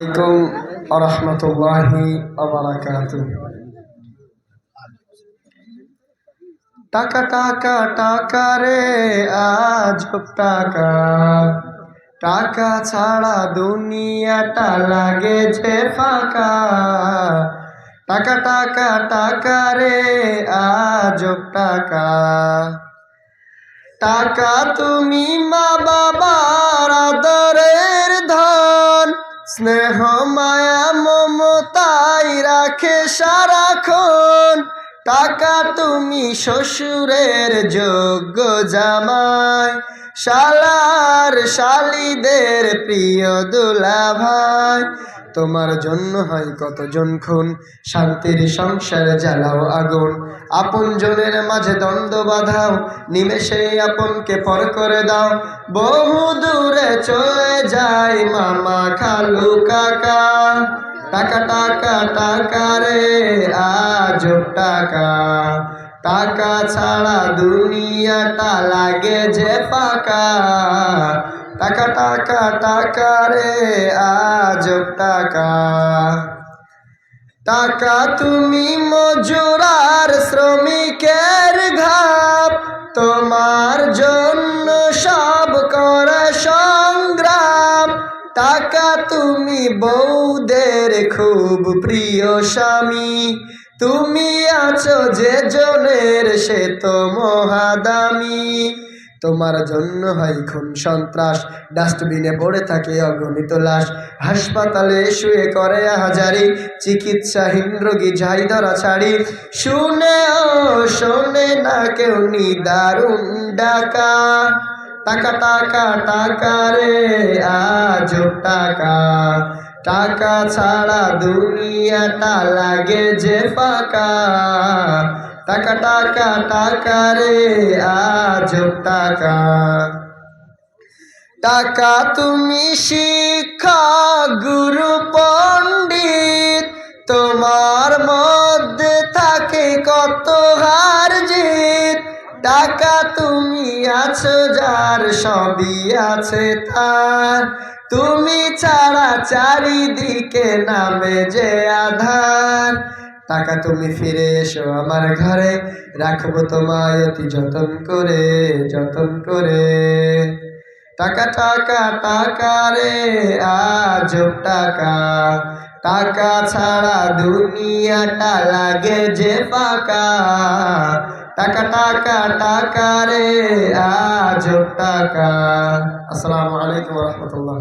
আলাইকুম আরহামতুল্লাহি টাকা টাকা টাকা রে, আজ টাকা। টাকা ছাড়া দুনিয়াটা লাগে যে ফাঁকা। টাকা টাকা টাকা রে, আজ টাকা। টাকা তুমি মা বাবার আদরের স্নেহ মায়া মমতাই রাখে সারাক্ষণ। টাকা তুমি শ্বশুরের যোগ্য জামাই। শালার শালিদের প্রিয় দুলা ভাই তোমার জন্য হয় কতজন খুন? শান্তির সংসার জ্বালাও আগুন। আপন জনের মাঝে দ্বন্দ্ব বাঁধাও। নিমেষে আপনকে পর করে দাও। বহু দূরে চলে যায় মামা খালু কাকা। টাকা টাকা টাকা রে আজ টাকা। টাকা ছাড়া দুনিয়াটা লাগে যে পাকা টাকা টাকা টাকা রে আজ টাকা। টাকা তুমি মজুরার শ্রমিকের টাকা তুমি বৌদের খুব প্রিয় স্বামী। তুমি আছো যে জনের, সে তো মহাদামি। তোমার জন্য হয় খুন সন্ত্রাস, ডাস্টবিনে পড়ে থাকে অগণিত লাশ। হাসপাতালে শুয়ে করে হাজারি, চিকিৎসাহীন রোগী যাই ধরা ছাড়ি। শুনে ও শোনে না কেউ নিদারুণ ডাকা। টাকা টাকা টাকা রে আজ টাকা। টাকা ছাড়া দুনিয়াটা লাগে যে ফাঁকা। টাকা টাকা টাকা রে আজ টাকা। টাকা তুমি শিক্ষা, গুরু টাকা তুমি আছো, যার সবই আছে তার। তুমি ছাড়া চারিদিকে নামে যে আধার। টাকা তুমি ফিরে এসো আমার ঘরে, রাখব তোমায় অতি যতন করে যতন করে। টাকা টাকা টাকা রে, আজ টাকা। টাকা ছাড়া দুনিয়াটা লাগে যে ফাঁকা। টাকা টাকা টাকা রে আজ টাকা। আসসালামু আলাইকুম রহমতুল্লাহ।